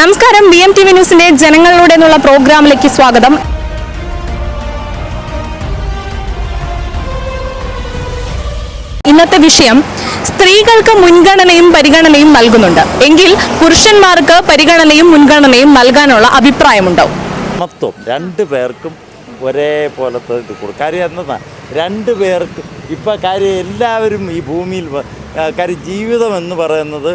നമസ്കാരം. B M T V ന്യൂസിന്റെ ജനങ്ങളിലൂടെ എന്നുള്ള പ്രോഗ്രാമിലേക്ക് സ്വാഗതം. ഇന്നത്തെ വിഷയം സ്ത്രീകൾക്ക് മുൻഗണനയും പരിഗണനയും നൽകുന്നുണ്ട്. എങ്കിൽ പുരുഷന്മാർക്ക് പരിഗണനയും മുൻഗണനയും നൽകാനുള്ള അഭിപ്രായമുണ്ടോ? മൊത്തം രണ്ടു പേർക്കും ഒരേപോലത്തെ ഇത് കൊടുക്കും കാര്യം എന്താ? രണ്ട് പേർക്ക് ഇപ്പം കാര്യം എല്ലാവരും ഈ ഭൂമിയിൽ കാര്യം ജീവിതം എന്ന് പറയുന്നത്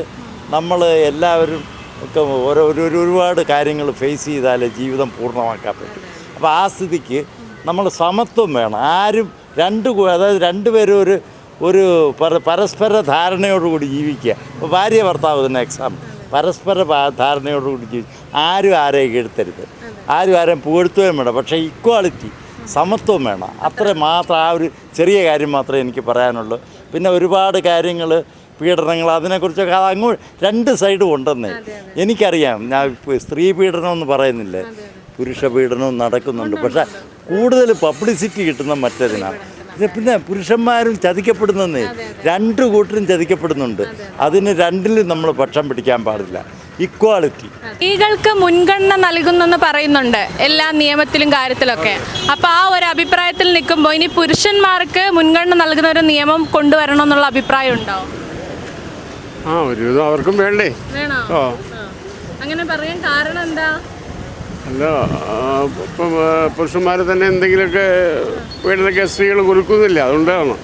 നമ്മൾ എല്ലാവരും ഒക്കെ ഓരോ ഒരു ഒരു- ഒരുപാട് കാര്യങ്ങൾ ഫേസ് ചെയ്താലേ ജീവിതം പൂർണമാക്കാൻ പറ്റും. അപ്പോൾ ആ സ്ഥിതിക്ക് നമ്മൾ സമത്വം വേണം. ആരും രണ്ട് അതായത് രണ്ടുപേരും ഒരു ഒരു പര- പരസ്പര ധാരണയോടുകൂടി ജീവിക്കുക. ഇപ്പോൾ ഭാര്യ ഭർത്താവ് തന്നെ എക്സാമ്പിൾ പരസ്പര ധാരണയോടുകൂടി ജീവിച്ചു ആരും ആരെയും കെടുത്തരുത് ആരും ആരെയും പുകഴ്ത്തുകയും വേണം പക്ഷേ ഇക്വാളിറ്റി സമത്വം വേണം. അത്ര മാത്രം ആ ഒരു ചെറിയ കാര്യം മാത്രമേ എനിക്ക് പറയാനുള്ളൂ. പിന്നെ ഒരുപാട് കാര്യങ്ങൾ പീഡനങ്ങൾ അതിനെക്കുറിച്ചൊക്കെ അത് അങ്ങോട്ട് രണ്ട് സൈഡും ഉണ്ടെന്നേ. എനിക്കറിയാം. ഞാൻ സ്ത്രീ പീഡനം എന്ന് പറയുന്നില്ലേ പുരുഷ പീഡനവും നടക്കുന്നുണ്ട്. പക്ഷെ കൂടുതൽ പബ്ലിസിറ്റി കിട്ടുന്ന മറ്റതിനാണ് പിന്നെ പുരുഷന്മാരും ചതിക്കപ്പെടുന്നേ രണ്ട് കൂട്ടരും ചതിക്കപ്പെടുന്നുണ്ട്. അതിന് രണ്ടിലും നമ്മൾ പക്ഷം പിടിക്കാൻ പാടില്ല. ഇക്വാളിറ്റി. സ്ത്രീകൾക്ക് മുൻഗണന നൽകുന്നെന്ന് പറയുന്നുണ്ട് എല്ലാ നിയമത്തിലും കാര്യത്തിലൊക്കെ. അപ്പൊ ആ ഒരു അഭിപ്രായത്തിൽ നിൽക്കുമ്പോൾ ഇനി പുരുഷന്മാർക്ക് മുൻഗണന നൽകുന്ന ഒരു നിയമം കൊണ്ടുവരണം എന്നുള്ള അഭിപ്രായം ഉണ്ടോ? ആ ഒരുവിധം അവർക്കും വേണ്ടേ. വേണോ? ഓ അങ്ങനെ പറയാൻ കാരണം എന്താ? അല്ല ഇപ്പം പുരുഷന്മാരെ തന്നെ എന്തെങ്കിലുമൊക്കെ വീട്ടിലൊക്കെ സ്ത്രീകൾ കൊടുക്കുന്നില്ല അതുകൊണ്ടാണ്.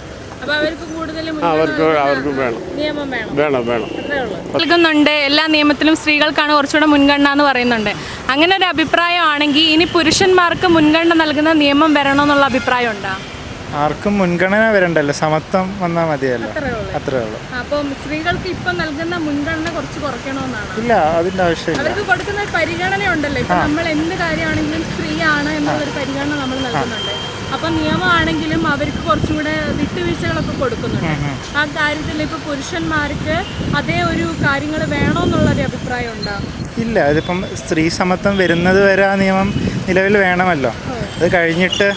അവർക്ക് അവർക്കും വേണം. നിയമം വേണം. വേണം വേണം. നൽകുന്നുണ്ട്. എല്ലാ നിയമത്തിലും സ്ത്രീകൾക്കാണ് കുറച്ചുകൂടെ മുൻഗണന എന്ന് പറയുന്നുണ്ട്. അങ്ങനെ ഒരു അഭിപ്രായമാണെങ്കിൽ ഇനി പുരുഷന്മാർക്ക് മുൻഗണന നൽകുന്ന നിയമം വരണമെന്നുള്ള അഭിപ്രായം ഉണ്ടോ? ആർക്കും മുൻഗണന വരണ്ടല്ലോ. സമത്വം വന്നാൽ മതിയല്ലോ. അത്രേ ഉള്ളൂ. അപ്പം സ്ത്രീകൾക്ക് ഇപ്പം നൽകുന്ന മുൻഗണന കുറച്ച് കുറയ്ക്കണമെന്നാണ്. ഇല്ല അതിന്റെ ആവശ്യമില്ല. അവർക്ക് കൊടുക്കുന്ന ഒരു പരിഗണന ഉണ്ടല്ലോ ഇപ്പൊ നമ്മൾ എന്ത് കാര്യമാണെങ്കിലും സ്ത്രീയാണ് എന്നുള്ളൊരു പരിഗണന നമ്മൾ നൽകുന്നുണ്ട്. അപ്പൊ നിയമമാണെങ്കിലും അവർക്ക് കുറച്ചും കൂടെ വിട്ടുവീഴ്ചകളൊക്കെ കൊടുക്കുന്നുണ്ട്. ആ കാര്യത്തിൽ ഇപ്പൊ പുരുഷന്മാർക്ക് അതേ ഒരു കാര്യങ്ങൾ വേണമെന്നുള്ളൊരു അഭിപ്രായം ഉണ്ടോ ഇല്ല അതിപ്പം സ്ത്രീ സമത്വം വരുന്നത് വരെ ആ നിയമം നിലവിൽ വേണമല്ലോ. അത് കഴിഞ്ഞിട്ട്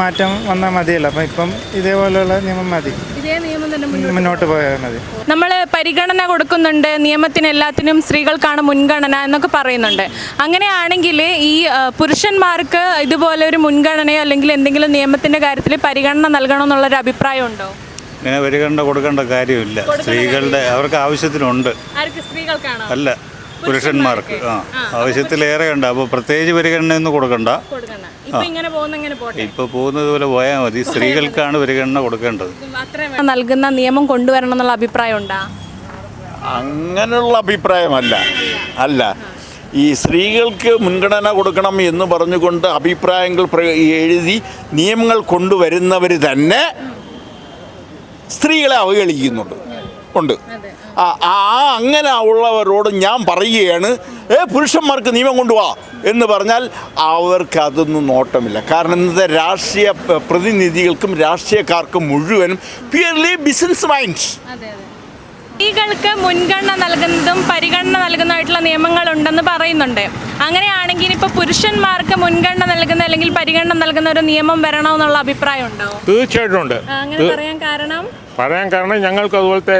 മാറ്റം വന്നാൽ മതിയല്ലോ. അപ്പം ഇപ്പം ഇതേപോലെയുള്ള നിയമം മതി. ഇതേ നിയമം തന്നെ മുന്നോട്ട് പോയാൽ മതി. നമ്മൾ പരിഗണന കൊടുക്കുന്നുണ്ട്. നിയമത്തിന് എല്ലാത്തിനും സ്ത്രീകൾക്കാണ് മുൻഗണന എന്നൊക്കെ പറയുന്നുണ്ട്. അങ്ങനെയാണെങ്കിൽ ഈ പുരുഷന്മാർക്ക് ഇതുപോലെ ഒരു മുൻഗണനയോ അല്ലെങ്കിൽ എന്തെങ്കിലും നിയമത്തിന്റെ കാര്യത്തിൽ പരിഗണന നൽകണം എന്നുള്ളൊരു അഭിപ്രായം ഉണ്ടോ ഇങ്ങനെ പരിഗണന കൊടുക്കേണ്ട കാര്യമില്ല. സ്ത്രീകളുടെ അവർക്ക് ആവശ്യത്തിനുണ്ട്. അല്ല. പുരുഷന്മാർക്ക്. ആ. ആവശ്യത്തിലേറെ ഉണ്ട് അപ്പോൾ പ്രത്യേകിച്ച് പരിഗണനയൊന്നും കൊടുക്കണ്ട. കൊടുക്കണ്ട. ഇപ്പൊ ഇങ്ങനെ പോകുന്ന ഇങ്ങനെ പോട്ടെ? ഇപ്പോൾ പോകുന്നത് പോലെ പോയാൽ മതി. സ്ത്രീകൾക്കാണ് പരിഗണന കൊടുക്കേണ്ടത്. അത്ര നൽകുന്ന നിയമം കൊണ്ടുവരണം എന്നുള്ള അഭിപ്രായം ഉണ്ടാ? അങ്ങനെയുള്ള അഭിപ്രായമല്ല. അല്ല. ഈ സ്ത്രീകൾക്ക് മുൻഗണന കൊടുക്കണം എന്ന് പറഞ്ഞുകൊണ്ട് അഭിപ്രായങ്ങൾ പ്ര- എഴുതി നിയമങ്ങൾ കൊണ്ടുവരുന്നവർ തന്നെ സ്ത്രീകളെ അവഹേളിക്കുന്നുണ്ട്. ഉണ്ട്. ആ. അങ്ങനെ ഉള്ളവരോട് ഞാൻ പറയുകയാണ് ഏ പുരുഷന്മാർക്ക് നിയമം കൊണ്ടുപോവാ എന്ന് പറഞ്ഞാൽ അവർക്ക് അതൊന്നും നോട്ടമില്ല. കാരണം ഇന്നത്തെ രാഷ്ട്രീയ പ്രതിനിധികൾക്കും രാഷ്ട്രീയക്കാർക്കും മുഴുവനും പ്യുവർലി ബിസിനസ് മൈൻഡ്സ് സ്ത്രീകൾക്ക് മുൻഗണന നൽകുന്നതും പരിഗണന നൽകുന്നതായിട്ടുള്ള നിയമങ്ങൾ ഉണ്ടെന്ന് പറയുന്നുണ്ട്. അങ്ങനെയാണെങ്കിൽ ഇപ്പൊ പുരുഷന്മാർക്ക് മുൻഗണന നൽകുന്ന അല്ലെങ്കിൽ പരിഗണന നൽകുന്ന ഒരു നിയമം വരണമെന്നുള്ള അഭിപ്രായം ഉണ്ടോ? തീർച്ചയായിട്ടും ഉണ്ട്. അങ്ങനെ പറയാൻ കാരണം? പറയാൻ കാരണം ഞങ്ങൾക്ക് അതുപോലത്തെ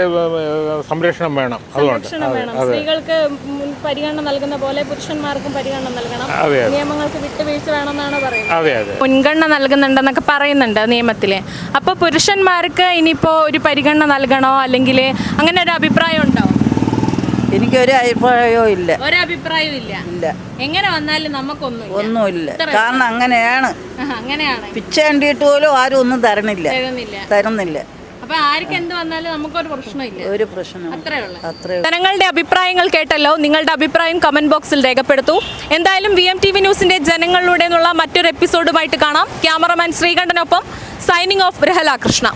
സംരക്ഷണം വേണം. അതുകൊണ്ട്. സ്ത്രീകൾക്ക് പരിഗണന നൽകുന്ന പോലെ പുരുഷന്മാർക്കും പരിഗണന നൽകണം. നിയമങ്ങൾക്ക് വിട്ടുവീഴ്ച വേണമെന്നാണ് പറയുന്നത്. അതെ അതെ. മുൻഗണന നൽകുന്നുണ്ടെന്നൊക്കെ പറയുന്നുണ്ട് നിയമത്തിൽ അപ്പോൾ പുരുഷന്മാർക്ക് ഇനിയിപ്പോൾ ഒരു പരിഗണന നൽകണോ? അല്ലെങ്കിൽ അങ്ങനെ ഒരു അഭിപ്രായം ഉണ്ടോ? എനിക്കൊരു അഭിപ്രായവും ഇല്ല. ഒരഭിപ്രായവും ഇല്ല. ഇല്ല. എങ്ങനെ വന്നാലും നമുക്കൊന്നും ഒന്നുമില്ല. കാരണം അങ്ങനെയാണ്. അങ്ങനെയാണ്. പിച്ച കണ്ടിട്ട് പോലും ആരും ഒന്നും തരണില്ല. തരുന്നില്ല. തരുന്നില്ല. അപ്പൊ ആർക്ക് എന്ത് വന്നാലും നമുക്കൊരു പ്രശ്നമില്ല. ഒരു പ്രശ്നം അത്രേ ഉള്ളൂ. അത്രേ ജനങ്ങളുടെ അഭിപ്രായങ്ങൾ കേട്ടല്ലോ. നിങ്ങളുടെ അഭിപ്രായം കമന്റ് ബോക്സിൽ രേഖപ്പെടുത്തൂ. എന്തായാലും വി എം ടി വി ന്യൂസിന്റെ ജനങ്ങളിലൂടെ മറ്റൊരു എപ്പിസോഡുമായിട്ട് കാണാം. ക്യാമറമാൻ ശ്രീകണ്ഠനൊപ്പം സൈനിങ് ഓഫ് രഹല കൃഷ്ണ